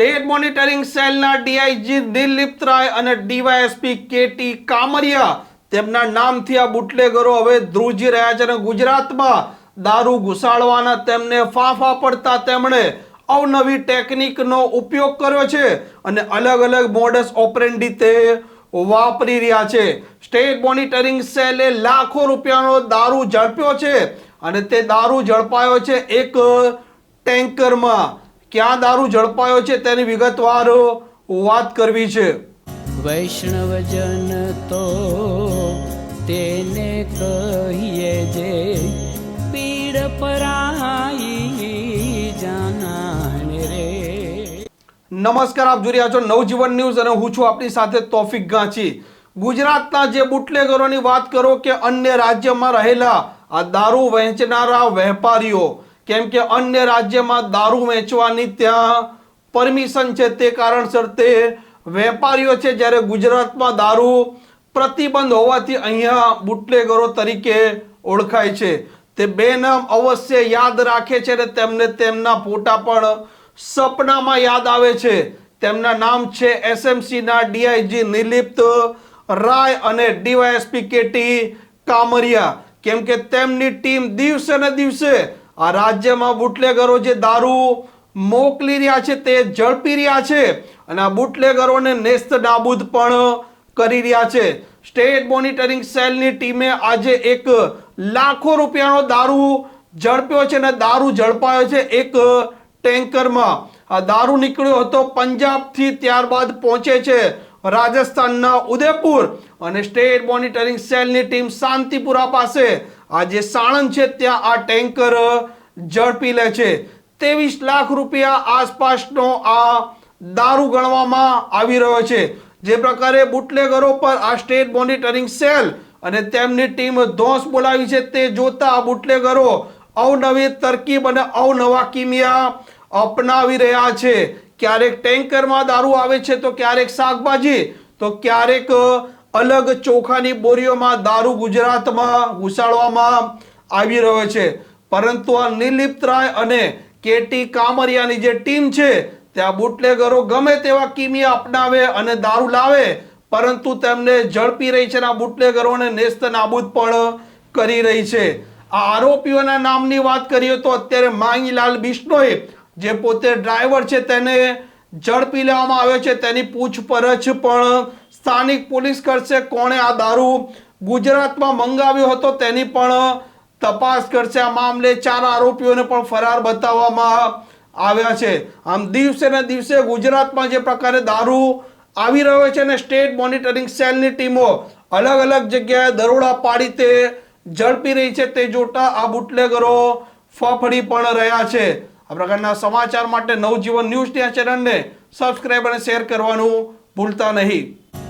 State monitoring સેલના DIG Dilip Rai અને DYSP KT Kamariya તેમના નામથી આ બુટલેગરો હવે ધ્રુજી રહ્યા છે અને ગુજરાતમાં દારૂ ઘુસાડવાના તેમને ફાંફા પડતા તેમણે અવનવી ટેકનિકનો ઉપયોગ કર્યો છે અને અલગ અલગ મોડસ ઓપરેન્ડી તે વાપરી રહ્યા છે. સ્ટેટ મોનિટરિંગ સેલે લાખો રૂપિયાનો દારૂ ઝડપ્યો છે અને તે દારૂ ઝડપાયો છે એક ટેન્કરમાં. ક્યાં દારૂ ઝડપાયો છે તેની વિગતવાર વાત કરવી છે. વૈષ્ણવજન તો તેને કહીએ જે પીડ પરાઈ જાનાને રે. નમસ્કાર આપ જોઈ રહ્યા છો નવજીવન ન્યૂઝ અને હું છું આપની સાથે તોફિક ગાંચી. ગુજરાતના જે બુટલેગરોની વાત કરો કે અન્ય રાજ્યમાં રહેલા આ દારૂ વહેંચનારા વેપારીઓ કેમ કે અન્ય રાજ્યમાં દારૂ વેચવાની ત્યાં પરમિશન છે તે કારણસર તે વેપારીઓ છે જ્યારે ગુજરાતમાં દારૂ પ્રતિબંધ હોવાથી અહીંયા બુટલેગરો તરીકે ઓળખાય છે. તે બે નામ અવશ્ય યાદ રાખે છે અને તેમને તેમના ફોટા પણ સપનામાં યાદ આવે છે. તેમના નામ છે એસએમસીના ડીઆઈજી નિલિપ્ત રાય અને ડીવાયએસપી કેટી કામરિયા. કેમ કે તેમની ટીમ દિવસે ને દિવસે આ રાજ્યમાં બુટલેગરો જે દારૂ મોકલી રહ્યા છે, તે ઝડપી રહ્યા છે અને આ બુટલેગરોને નેસ્ત નાબૂદ પણ કરી રહ્યા છે. સ્ટેટ મોનિટરિંગ સેલની ટીમે આજે એક લાખો રૂપિયાનો દારૂ ઝડપ્યો છે અને દારૂ ઝડપાયો છે એક ટેન્કરમાં. આ દારૂ નીકળ્યો હતો પંજાબથી ત્યારબાદ પહોંચે છે રાજસ્થાનના ઉદયપુર અને સ્ટેટ મોનિટરિંગ સેલની ટીમ શાંતિપુરા પાસે આ જે સાણંદ છે, ત્યાં આ ટેન્કર ઝડપી લે છે. ત્રેવીસ લાખ રૂપિયા આસપાસનો આ દારૂ ગણવામાં આવી રહ્યો છે. જે પ્રકારે બુટલેગરો પર આ સ્ટેટ મોનિટરિંગ સેલ અને તેમની ટીમ ધોંસ બોલાવી છે, તે જોતા આ બુટલેગરો અવનવી તરકીબ અને અવનવા કિમિયા અપનાવી રહ્યા છે. ક્યારેક ટેન્કરમાં દારૂ આવે છે, તો ક્યારેક શાકભાજી, તો ક્યારેક અલગ ચોખાની બોરીઓમાં દારૂ ગુજરાતમાં ઘુસાડવામાં આવી રહ્યો છે. પરંતુ આ નિલિપ્ત રાય અને કેટી કામરિયાની જે ટીમ છે, ત્યાં બુટલેગરો ગમે તેવા કિમિયા અપનાવે અને દારૂ લાવે, પરંતુ તેમને ઝડપી રહી છે અને આ બુટલેગરોને નેસ્ત નાબૂદ પણ કરી રહી છે. આ આરોપીઓના નામની વાત કરીએ તો અત્યારે માંગીલાલ બિશ્નોઈ જે પોતે ડ્રાઈવર છે તેને ઝડપી લેવામાં આવ્યો છે. તેની પૂછપરછ પણ સ્થાનિક પોલીસ કરશે, કોણે આ દારૂ ગુજરાતમાં મંગાવ્યો હતો તેની પણ તપાસ કરશે. આ મામલે ચાર આરોપીઓને પણ ફરાર બતાવવામાં આવ્યા છે. આમ દિવસે ને દિવસે ગુજરાતમાં જે પ્રકારે દારૂ આવી રહ્યો છે ને સ્ટેટ મોનિટરિંગ સેલની ટીમો અલગ અલગ જગ્યાએ દરોડા પાડી તે ઝડપી રહી છે તે જોતા આ બુટલેગરો ફફડી પણ રહ્યા છે. આ પ્રકારના સમાચાર માટે નવજીવન ન્યૂઝ આ ચેનલને સબસ્ક્રાઈબ અને શેર કરવાનું ભૂલતા નહીં.